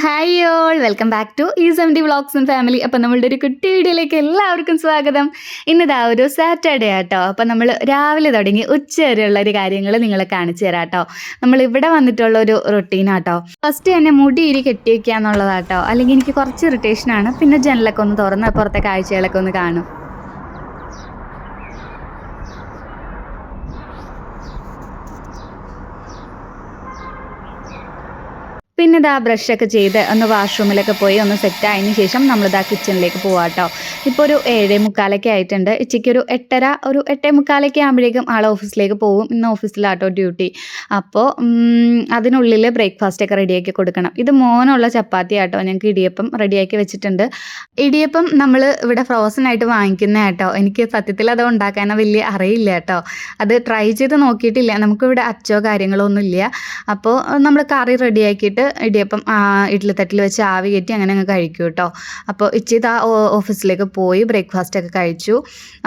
Hi all welcome back to ഈ seventy vlogs and family അപ്പം നമ്മളുടെ ഒരു കുട്ടി വീഡിയോയിലേക്ക് എല്ലാവർക്കും സ്വാഗതം. ഇന്നിതാ ഒരു സാറ്റർഡേ ആട്ടോ. അപ്പം നമ്മൾ രാവിലെ തുടങ്ങി ഉച്ച വരെയുള്ള ഒരു കാര്യങ്ങൾ നിങ്ങളെ കാണിച്ചു തരാം കേട്ടോ നമ്മൾ ഇവിടെ വന്നിട്ടുള്ള ഒരു റൊട്ടീനാട്ടോ ഫസ്റ്റ് തന്നെ മുടി ഇരി കെട്ടി വയ്ക്കുക എന്നുള്ളതാട്ടോ. അല്ലെങ്കിൽ എനിക്ക് കുറച്ച് ഇറിറ്റേഷനാണ് പിന്നെ ജനലൊക്കെ ഒന്ന് തുറന്ന് പുറത്തെ കാഴ്ചകളൊക്കെ ഒന്ന് കാണും. പിന്നെ ഇതാ ബ്രഷൊക്കെ ചെയ്ത് ഒന്ന് വാഷ്റൂമിലൊക്കെ പോയി ഒന്ന് സെറ്റ് ആയതിന് ശേഷം നമ്മളിതാ കിച്ചണിലേക്ക് പോവാം കേട്ടോ ഇപ്പോൾ ഒരു ഏഴേ മുക്കാലൊക്കെ ആയിട്ടുണ്ട്. ഉച്ചയ്ക്ക് ഒരു എട്ടര ഒരു എട്ടേ മുക്കാലൊക്കെ ആകുമ്പോഴേക്കും ആൾ ഓഫീസിലേക്ക് പോകും ഇന്ന് ഓഫീസിലാട്ടോ ഡ്യൂട്ടി. അപ്പോൾ അതിനുള്ളിൽ ബ്രേക്ക്ഫാസ്റ്റ് ഒക്കെ റെഡിയാക്കി കൊടുക്കണം. ഇത് മോനുള്ള ചപ്പാത്തി ആട്ടോ ഞങ്ങൾക്ക് ഇടിയപ്പം റെഡിയാക്കി വെച്ചിട്ടുണ്ട്. ഇടിയപ്പം നമ്മൾ ഇവിടെ ഫ്രോസൺ ആയിട്ട് വാങ്ങിക്കുന്ന കേട്ടോ എനിക്ക് സത്യത്തിൽ അത് ഉണ്ടാക്കാനോ വലിയ അറിയില്ല കേട്ടോ അത് ട്രൈ ചെയ്ത് നോക്കിയിട്ടില്ല. നമുക്കിവിടെ അച്ചോ കാര്യങ്ങളോ ഒന്നും ഇല്ല അപ്പോൾ നമ്മൾ കറി റെഡിയാക്കിയിട്ട് ഇടിയപ്പം ആ, ഇഡ്ഡലി തട്ടിൽ വെച്ച് ആവി കയറ്റി അങ്ങനെ അങ്ങ് കഴിക്കും കേട്ടോ അപ്പോൾ ഇച്ചിത് ആ ഓഫീസിലേക്ക് പോയി ബ്രേക്ക്ഫാസ്റ്റ് ഒക്കെ കഴിച്ചു.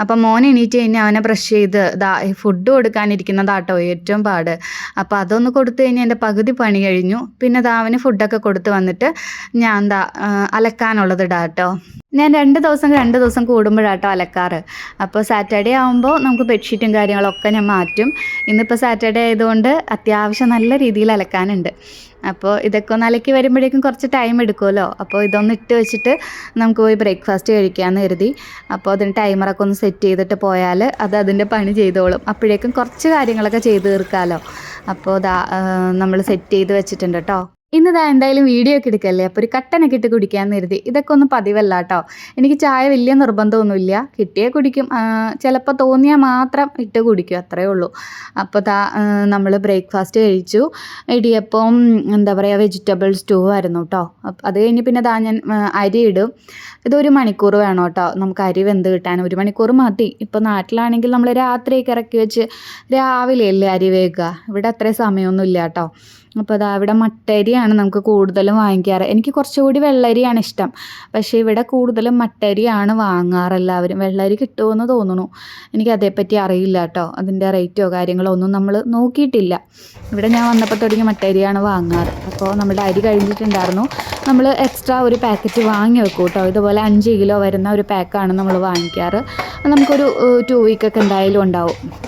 അപ്പോൾ മോൻ എണീറ്റ് കഴിഞ്ഞാൽ അവനെ ബ്രഷ് ചെയ്ത് ദാ ഫുഡ് കൊടുക്കാനിരിക്കുന്നതാട്ടോ ഏറ്റവും പാട്. അപ്പോൾ അതൊന്ന് കൊടുത്തു കഴിഞ്ഞാൽ എന്റെ പകുതി പണി കഴിഞ്ഞു. പിന്നെ ദാ അവന് ഫുഡൊക്കെ കൊടുത്ത് വന്നിട്ട് ഞാൻ ആ, അലക്കാനുള്ളത് ഇടാട്ടോ. ഞാൻ രണ്ട് ദിവസം രണ്ട് ദിവസം കൂടുമ്പോഴാട്ടോ അലക്കാറ്. അപ്പോൾ സാറ്റർഡേ ആകുമ്പോൾ നമുക്ക് ബെഡ്ഷീറ്റും കാര്യങ്ങളൊക്കെ ഞാൻ മാറ്റും. ഇന്നിപ്പോൾ സാറ്റർഡേ ആയതുകൊണ്ട് അത്യാവശ്യം നല്ല രീതിയിൽ അലക്കാനുണ്ട്. അപ്പോൾ ഇതൊക്കെ ഒന്ന് അലക്കി വരുമ്പോഴേക്കും കുറച്ച് ടൈം എടുക്കുമല്ലോ? അപ്പോൾ ഇതൊന്ന് ഇട്ട് വെച്ചിട്ട് നമുക്ക് പോയി ബ്രേക്ക്ഫാസ്റ്റ് കഴിക്കാമെന്ന് കരുതി. അപ്പോൾ അതിന് ടൈമറൊക്കെ ഒന്ന് സെറ്റ് ചെയ്തിട്ട് പോയാൽ അത് അതിന്റെ പണി ചെയ്തോളും. അപ്പോഴേക്കും കുറച്ച് കാര്യങ്ങളൊക്കെ ചെയ്ത് തീർക്കാമല്ലോ അപ്പോൾ നമ്മൾ സെറ്റ് ചെയ്ത് വെച്ചിട്ടുണ്ട് കേട്ടോ ഇന്നിതാ എന്തായാലും വീഡിയോ ഒക്കെ എടുക്കല്ലേ? അപ്പോൾ ഒരു കട്ടനൊക്കെ ഇട്ട് കുടിക്കാമെന്ന് കരുതി. ഇതൊക്കെ ഒന്ന് പതിവല്ല കേട്ടോ എനിക്ക് ചായ വലിയ നിർബന്ധമൊന്നുമില്ല. കിട്ടിയേ കുടിക്കും. ചിലപ്പോൾ തോന്നിയാൽ മാത്രം ഇട്ട് കുടിക്കും. അത്രയേ ഉള്ളൂ. അപ്പോൾ താ നമ്മൾ ബ്രേക്ക്ഫാസ്റ്റ് കഴിച്ചു. ഇടിയപ്പം എന്താ പറയുക വെജിറ്റബിൾ സ്റ്റൂ ആയിരുന്നു കേട്ടോ അത് കഴിഞ്ഞ് പിന്നെ താ ഞാൻ അരി ഇടും. ഇതൊരു മണിക്കൂർ വേണം കേട്ടോ നമുക്ക് അരി വെന്ത് കിട്ടാൻ ഒരു മണിക്കൂർ മതി. ഇപ്പോൾ നാട്ടിലാണെങ്കിൽ നമ്മൾ രാത്രിയൊക്കെ ഇറക്കി വെച്ച് രാവിലെയല്ലേ അരി വേകുക ഇവിടെ അത്രയും സമയമൊന്നും ഇല്ല കേട്ടോ അപ്പോൾ അതാ ഇവിടെ മട്ടരിയാണ് നമുക്ക് കൂടുതലും വാങ്ങിക്കാറ്. എനിക്ക് കുറച്ചുകൂടി വെള്ളരിയാണ് ഇഷ്ടം. പക്ഷേ ഇവിടെ കൂടുതലും മട്ടരിയാണ് വാങ്ങാറ് എല്ലാവരും. വെള്ളരി കിട്ടുമെന്ന് തോന്നുന്നു. എനിക്ക് അതേപ്പറ്റി അറിയില്ല കേട്ടോ. അതിന്റെ റേറ്റോ കാര്യങ്ങളോ ഒന്നും നമ്മൾ നോക്കിയിട്ടില്ല. ഇവിടെ ഞാൻ വന്നപ്പോൾ തുടങ്ങി മട്ടരിയാണ് വാങ്ങാറ്. അപ്പോൾ നമ്മുടെ അരി കഴിഞ്ഞിട്ടുണ്ടായിരുന്നു. നമ്മൾ എക്സ്ട്രാ ഒരു പാക്കറ്റ് വാങ്ങി വെക്കും കേട്ടോ. ഇതുപോലെ അഞ്ച് കിലോ വരുന്ന ഒരു പാക്കാണ് നമ്മൾ വാങ്ങിക്കാറ്. നമുക്കൊരു ടു വീക്കൊക്കെ എന്തായാലും ഉണ്ടാവും.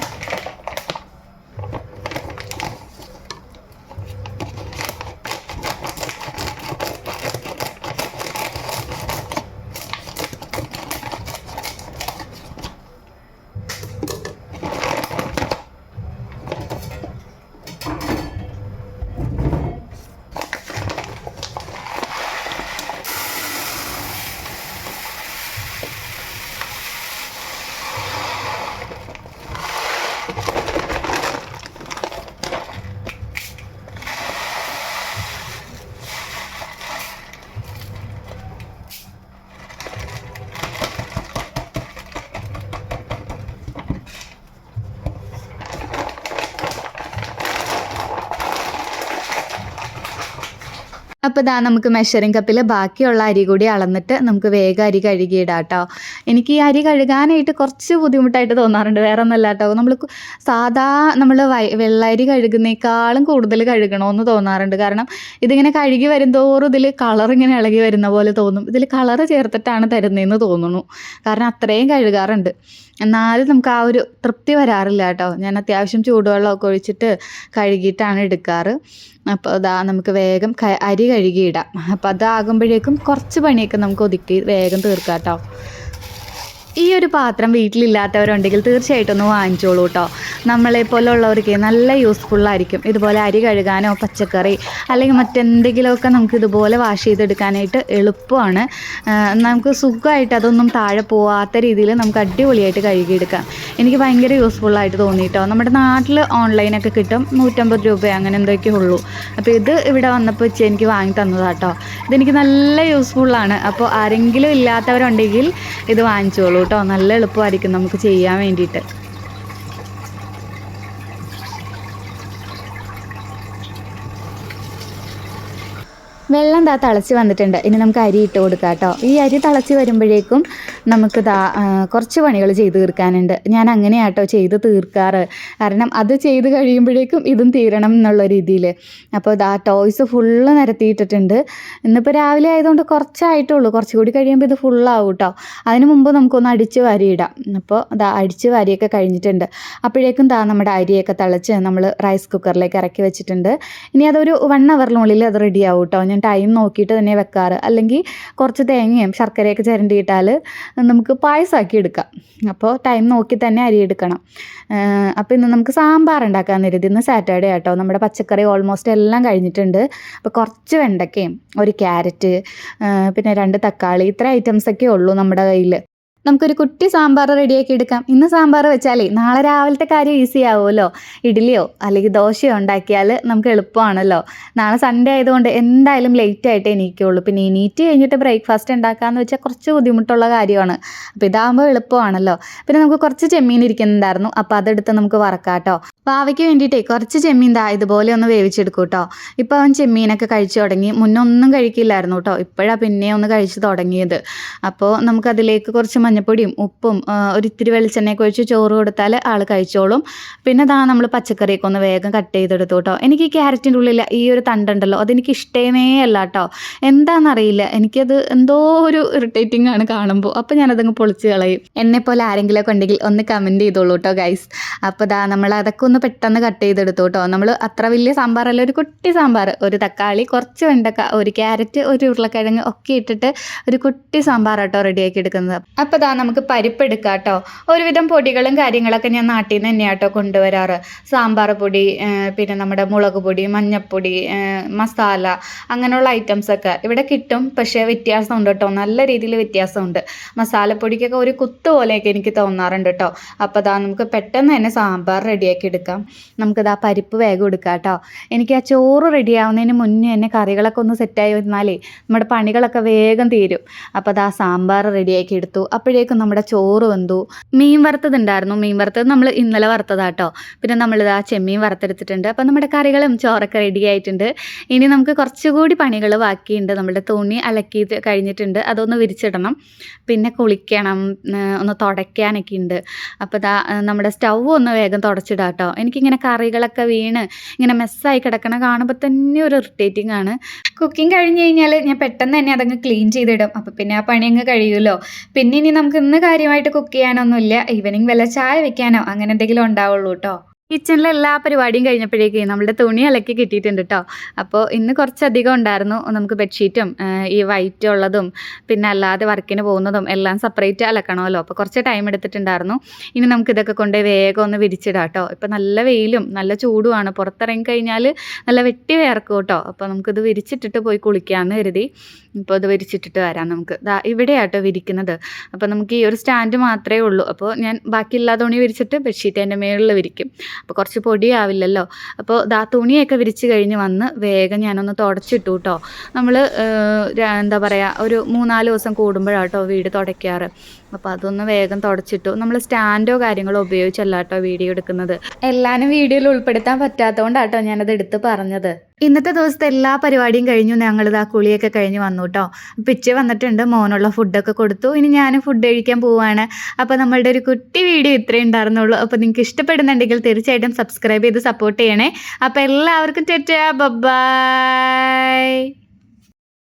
അപ്പോൾ ഇതാ നമുക്ക് മെഷറിംഗ് കപ്പിൽ ബാക്കിയുള്ള അരി കൂടി അളന്നിട്ട് നമുക്ക് വേഗം അരി കഴുകിയിടാം കേട്ടോ എനിക്ക് ഈ അരി കഴുകാനായിട്ട് കുറച്ച് ബുദ്ധിമുട്ടായിട്ട് തോന്നാറുണ്ട്. വേറെ ഒന്നല്ല കേട്ടോ നമ്മൾ സാധാ നമ്മൾ വെള്ളരി കഴുകുന്നേക്കാളും കൂടുതൽ കഴുകണമെന്ന് തോന്നാറുണ്ട്. കാരണം ഇതിങ്ങനെ കഴുകി വരുന്തോറും ഇതിൽ കളർ ഇങ്ങനെ ഇളകി വരുന്ന പോലെ തോന്നും. ഇതിൽ കളർ ചേർത്തിട്ടാണ് തരുന്നതെന്ന് തോന്നുന്നു. കാരണം അത്രയും കഴുകാറുണ്ട്. എന്നാലും നമുക്ക് ആ ഒരു തൃപ്തി വരാറില്ല കേട്ടോ ഞാൻ അത്യാവശ്യം ചൂടുവെള്ളമൊക്കെ ഒഴിച്ചിട്ട് കഴുകിയിട്ടാണ് എടുക്കാറ്. അപ്പോൾ അതാ നമുക്ക് വേഗം അരി അരി കഴുകിയിടാം. അപ്പോൾ അതാകുമ്പോഴേക്കും കുറച്ച് പണിയൊക്കെ നമുക്ക് ഒതുക്കി വേഗം തീർക്കാം കേട്ടോ ഈ ഒരു പാത്രം വീട്ടിലില്ലാത്തവരുണ്ടെങ്കിൽ തീർച്ചയായിട്ടും ഒന്ന് വാങ്ങിച്ചോളൂ കേട്ടോ നമ്മളെ പോലുള്ളവർക്ക് നല്ല യൂസ്ഫുള്ളായിരിക്കും ഇതുപോലെ അരി കഴുകാനോ പച്ചക്കറി അല്ലെങ്കിൽ മറ്റെന്തെങ്കിലുമൊക്കെ നമുക്ക് ഇതുപോലെ വാഷ് ചെയ്തെടുക്കാനായിട്ട് എളുപ്പമാണ്. നമുക്ക് സുഖമായിട്ട് അതൊന്നും താഴെ പോവാത്ത രീതിയിൽ നമുക്ക് അടിപൊളിയായിട്ട് കഴുകിയെടുക്കാം. എനിക്ക് ഭയങ്കര യൂസ്ഫുള്ളായിട്ട് തോന്നി കേട്ടോ നമ്മുടെ നാട്ടിൽ ഓൺലൈനൊക്കെ കിട്ടും. നൂറ്റമ്പത് രൂപ അങ്ങനെ എന്തൊക്കെ ഉള്ളൂ. അപ്പോൾ ഇത് ഇവിടെ വന്നപ്പോൾ വെച്ച് എനിക്ക് വാങ്ങി തന്നതാട്ടോ ഇതെനിക്ക് നല്ല യൂസ്ഫുള്ളാണ് അപ്പോൾ ആരെങ്കിലും ഇല്ലാത്തവരുണ്ടെങ്കിൽ ഇത് വാങ്ങിച്ചോളൂ കേട്ടോ. നല്ല എളുപ്പമായിരിക്കും നമുക്ക് ചെയ്യാൻ വേണ്ടിയിട്ട്. വെള്ളം ദാ തിളച്ച് വന്നിട്ടുണ്ട്. ഇനി നമുക്ക് അരി ഇട്ട് കൊടുക്കാം കേട്ടോ. ഈ അരി തിളച്ച് വരുമ്പോഴേക്കും നമുക്ക് ദാ കുറച്ച് പണികൾ ചെയ്ത് തീർക്കാനുണ്ട്. ഞാൻ അങ്ങനെയാട്ടോ ചെയ്ത് തീർക്കാറ്. കാരണം അത് ചെയ്ത് കഴിയുമ്പോഴേക്കും ഇതും തീരണം എന്നുള്ള രീതിയിൽ. അപ്പോൾ ദാ ടോയ്സ് ഫുള്ള് നിരത്തിയിട്ടിട്ടുണ്ട്. ഇന്നിപ്പോൾ രാവിലെ ആയതുകൊണ്ട് കുറച്ചായിട്ടുള്ളൂ. കുറച്ചുകൂടി കഴിയുമ്പോൾ ഇത് ഫുള്ളാവും കേട്ടോ. അതിന് മുമ്പ് നമുക്കൊന്ന് അടിച്ച് വാരിയിടാം. അപ്പോൾ ദാ അടിച്ച് വരിയൊക്കെ കഴിഞ്ഞിട്ടുണ്ട്. അപ്പോഴേക്കും ദാ നമ്മുടെ അരിയൊക്കെ തിളച്ച് നമ്മൾ റൈസ് കുക്കറിലേക്ക് ഇറക്കി വെച്ചിട്ടുണ്ട്. ഇനി അതൊരു വൺ അവറിനുള്ളിൽ അത് റെഡി ആവും കേട്ടോ. ഞാൻ ടൈം നോക്കിയിട്ട് തന്നെ വെക്കാറ്. അല്ലെങ്കിൽ കുറച്ച് തേങ്ങയും ശർക്കരയൊക്കെ ചിരണ്ടിയിട്ടാൽ നമുക്ക് പായസമാക്കി എടുക്കാം. അപ്പോൾ ടൈം നോക്കി തന്നെ അരി എടുക്കണം. അപ്പോൾ ഇന്ന് നമുക്ക് സാമ്പാർ ഉണ്ടാക്കാൻ കരുതി. ഇന്ന് സാറ്റർഡേ ആട്ടോ. നമ്മുടെ പച്ചക്കറി ഓൾമോസ്റ്റ് എല്ലാം കഴിഞ്ഞിട്ടുണ്ട്. അപ്പോൾ കുറച്ച് വെണ്ടയ്ക്കയും ഒരു ക്യാരറ്റ് പിന്നെ രണ്ട് തക്കാളി ഇത്ര ഐറ്റംസൊക്കെ ഉള്ളൂ നമ്മുടെ കയ്യിൽ നമുക്കൊരു കുട്ടി സാമ്പാർ റെഡിയാക്കി എടുക്കാം. ഇന്ന് സാമ്പാർ വെച്ചാലേ നാളെ രാവിലത്തെ കാര്യം ഈസി ആവുമല്ലോ. ഇഡ്ഡലിയോ അല്ലെങ്കിൽ ദോശയോ ഉണ്ടാക്കിയാൽ നമുക്ക് എളുപ്പമാണല്ലോ. നാളെ സൺഡേ ആയതുകൊണ്ട് എന്തായാലും ലേറ്റ് ആയിട്ടേ എനിക്കുള്ളൂ പിന്നെ എണീറ്റ് കഴിഞ്ഞിട്ട് ബ്രേക്ക്ഫാസ്റ്റ് ഉണ്ടാക്കാമെന്ന് വെച്ചാൽ കുറച്ച് ബുദ്ധിമുട്ടുള്ള കാര്യമാണ്. അപ്പോൾ ഇതാകുമ്പോൾ എളുപ്പമാണല്ലോ. പിന്നെ നമുക്ക് കുറച്ച് ചെമ്മീൻ ഇരിക്കുന്നുണ്ടായിരുന്നു. അപ്പോൾ അതെടുത്ത് നമുക്ക് വറക്കാം കേട്ടോ പാവയ്ക്ക് വേണ്ടിയിട്ടേ കുറച്ച് ചെമ്മീൻ ദാ ഇതുപോലെ ഒന്ന് വേവിച്ചെടുക്കും കേട്ടോ ഇപ്പോൾ അവൻ ചെമ്മീനൊക്കെ കഴിച്ചു തുടങ്ങി. മുന്നൊന്നും കഴിക്കില്ലായിരുന്നു കേട്ടോ ഇപ്പോഴാണ് പിന്നെ ഒന്ന് കഴിച്ച് തുടങ്ങിയത്. അപ്പോൾ നമുക്കതിലേക്ക് കുറച്ച് മഞ്ഞപ്പൊടിയും ഉപ്പും ഒരിത്തിരി വെളിച്ചെണ്ണയൊക്കെ ഒഴിച്ച് ചോറ് കൊടുത്താൽ ആൾ കഴിച്ചോളും. പിന്നെ ദാ നമ്മൾ പച്ചക്കറിയൊക്കെ ഒന്ന് വേഗം കട്ട് ചെയ്തെടുത്തു കേട്ടോ എനിക്ക് ഈ ക്യാരറ്റിന്റെ ഉള്ളിൽ ഈ ഒരു തണ്ടുണ്ടല്ലോ അതെനിക്ക് ഇഷ്ടമേ അല്ല കേട്ടോ എന്താണെന്നറിയില്ല എനിക്കത് എന്തോ ഒരു ഇറിറ്റേറ്റിംഗ് ആണ് കാണുമ്പോൾ അപ്പോൾ ഞാനതങ്ങ് പൊളിച്ച് കളയും. എന്നെപ്പോലെ ആരെങ്കിലുമൊക്കെ ഉണ്ടെങ്കിൽ ഒന്ന് കമന്റ് ചെയ്തോളൂ കേട്ടോ ഗൈസ് അപ്പോൾ ഇതാ നമ്മൾ അതൊക്കെ ഒന്ന് പെട്ടെന്ന് കട്ട് ചെയ്തെടുത്തു കേട്ടോ നമ്മൾ അത്ര വലിയ സാമ്പാറല്ല ഒരു കുട്ടി സാമ്പാർ ഒരു തക്കാളി കുറച്ച് വെണ്ടക്ക ഒരു ക്യാരറ്റ് ഒരു ഉരുളക്കിഴങ്ങ് ഒക്കെ ഇട്ടിട്ട് ഒരു കുട്ടി സാമ്പാർ കേട്ടോ റെഡിയാക്കി എടുക്കുന്നത്. അപ്പോൾ ദാ നമുക്ക് പരിപ്പ് എടുക്കാം കേട്ടോ. ഒരുവിധം പൊടികളും കാര്യങ്ങളൊക്കെ ഞാൻ നാട്ടിൽ നിന്ന് തന്നെയാണ് കേട്ടോ കൊണ്ടുവരാറ്. സാമ്പാർ പൊടി പിന്നെ നമ്മുടെ മുളക് പൊടി മഞ്ഞൾപ്പൊടി മസാല അങ്ങനെയുള്ള ഐറ്റംസൊക്കെ ഇവിടെ കിട്ടും പക്ഷേ വ്യത്യാസമുണ്ട് കേട്ടോ. നല്ല രീതിയിൽ വ്യത്യാസമുണ്ട്. മസാലപ്പൊടിക്കൊക്കെ ഒരു കുത്ത് പോലെയൊക്കെ എനിക്ക് തോന്നാറുണ്ട് കേട്ടോ. അപ്പോൾ ദാ നമുക്ക് പെട്ടെന്ന് തന്നെ സാമ്പാർ റെഡിയാക്കി എടുക്കാം. നമുക്കിതാ പരിപ്പ് വേഗം എടുക്കാം കേട്ടോ. എനിക്ക് ആ ചോറ് റെഡിയാവുന്നതിന് മുന്നേ തന്നെ കറികളൊക്കെ ഒന്ന് സെറ്റായി വന്നാലേ നമ്മുടെ പണികളൊക്കെ വേഗം തീരും. അപ്പോൾ അതാ സാമ്പാർ റെഡിയാക്കി എടുത്തു. അപ്പോഴേക്കും നമ്മുടെ ചോറ് വെന്തു. മീൻ വറുത്തതുണ്ടായിരുന്നു. മീൻ വറുത്തത് നമ്മൾ ഇന്നലെ വറുത്തതാട്ടോ. പിന്നെ നമ്മളിത് ആ ചെമ്മീൻ വറുത്തെടുത്തിട്ടുണ്ട്. അപ്പോൾ നമ്മുടെ കറികളും ചോറൊക്കെ റെഡി ആയിട്ടുണ്ട്. ഇനി നമുക്ക് കുറച്ചുകൂടി പണികൾ ബാക്കിയുണ്ട്. നമ്മുടെ തുണി അലക്കി കഴിഞ്ഞിട്ടുണ്ട്. അതൊന്ന് വിരിച്ചിടണം. പിന്നെ കുളിക്കണം. ഒന്ന് തുടയ്ക്കാനൊക്കെ ഉണ്ട്. അപ്പോൾ ദാ നമ്മുടെ സ്റ്റൗ ഒന്ന് വേഗം തുടച്ചിടാം കേട്ടോ എനിക്കിങ്ങനെ കറികളൊക്കെ വീണ് ഇങ്ങനെ മെസ്സായി കിടക്കണ കാണുമ്പോൾ തന്നെ ഒരു ഇറിറ്റേറ്റിംഗ് ആണ്. കുക്കിംഗ് കഴിഞ്ഞ് കഴിഞ്ഞാൽ ഞാൻ പെട്ടെന്ന് തന്നെ അതങ്ങ് ക്ലീൻ ചെയ്തിടും. അപ്പോൾ പിന്നെ ആ പണി അങ്ങ് കഴിയുമല്ലോ പിന്നെ ഇനി നമുക്ക് ഇന്ന് കാര്യമായിട്ട് കുക്ക് ചെയ്യാനൊന്നുമില്ല. ഈവനിങ് വല്ല ചായ വെക്കാനോ അങ്ങനെ എന്തെങ്കിലും ഉണ്ടാവുള്ളൂ കേട്ടോ കിച്ചണിലെ എല്ലാ പരിപാടിയും കഴിഞ്ഞപ്പോഴേക്കും നമ്മുടെ തുണി അലക്കി കിട്ടിയിട്ടുണ്ട് കേട്ടോ അപ്പോൾ ഇന്ന് കുറച്ചധികം ഉണ്ടായിരുന്നു. നമുക്ക് ബെഡ്ഷീറ്റും ഈ വൈറ്റ് ഉള്ളതും പിന്നെ അല്ലാതെ വർക്കിന് പോകുന്നതും എല്ലാം സെപ്പറേറ്റ് അലക്കണമല്ലോ. അപ്പോൾ കുറച്ച് ടൈം എടുത്തിട്ടുണ്ടായിരുന്നു. ഇനി നമുക്ക് ഇതൊക്കെ കൊണ്ട് വേഗം ഒന്ന് വിരിച്ചിടാം കേട്ടോ ഇപ്പം നല്ല വെയിലും നല്ല ചൂടുമാണ്. പുറത്തിറങ്ങി കഴിഞ്ഞാൽ നല്ല വെട്ടി വേർക്കും കേട്ടോ അപ്പോൾ നമുക്കിത് വിരിച്ചിട്ടിട്ട് പോയി കുളിക്കാമെന്ന് കരുതി. ഇപ്പോൾ ഇത് വിരിച്ചിട്ടിട്ട് വരാം നമുക്ക്. ദാ ഇവിടെയാട്ടോ വിരിക്കുന്നത്. അപ്പോൾ നമുക്ക് ഈ ഒരു സ്റ്റാൻഡ് മാത്രമേ ഉള്ളൂ. അപ്പോൾ ഞാൻ ബാക്കിയുള്ള തുണി വിരിച്ചിട്ട് ബെഡ്ഷീറ്റ് എന്റെ മേളിൽ വിരിക്കും. അപ്പോൾ കുറച്ച് പൊടിയാവില്ലല്ലോ. അപ്പോൾ ദാ തുണിയൊക്കെ വിരിച്ച് കഴിഞ്ഞ് വന്ന് വേഗം ഞാനൊന്ന് തുടച്ചിട്ടു കേട്ടോ നമ്മൾ എന്താ പറയുക ഒരു മൂന്നാൽ ദിവസം കൂടുമ്പോഴാട്ടോ വീട് തുടയ്ക്കാറ്. അപ്പോൾ അതൊന്ന് വേഗം തുടച്ചിട്ടു. നമ്മൾ സ്റ്റാൻഡോ കാര്യങ്ങളോ ഉപയോഗിച്ചല്ല കേട്ടോ വീഡിയോ എടുക്കുന്നത്. എല്ലാവരും വീഡിയോയിൽ ഉൾപ്പെടുത്താൻ പറ്റാത്തതുകൊണ്ടാട്ടോ ഞാനത് എടുത്ത് പറഞ്ഞത്. ഇന്നത്തെ ദിവസത്തെ എല്ലാ പരിപാടിയും കഴിഞ്ഞു. ഞങ്ങൾ ആ കുളിയൊക്കെ കഴിഞ്ഞ് വന്നു കേട്ടോ പിച്ച് വന്നിട്ടുണ്ട്. മോനുള്ള ഫുഡൊക്കെ കൊടുത്തു. ഇനി ഞാൻ ഫുഡ് കഴിക്കാൻ പോവാണ്. അപ്പോൾ നമ്മളുടെ ഒരു കുട്ടി വീഡിയോ ഇത്രയും ഉണ്ടായിരുന്നുള്ളൂ. അപ്പോൾ നിങ്ങൾക്ക് ഇഷ്ടപ്പെടുന്നുണ്ടെങ്കിൽ തീർച്ചയായിട്ടും സബ്സ്ക്രൈബ് ചെയ്ത് സപ്പോർട്ട് ചെയ്യണേ. അപ്പോൾ എല്ലാവർക്കും ടെറ്റാ. ബൈ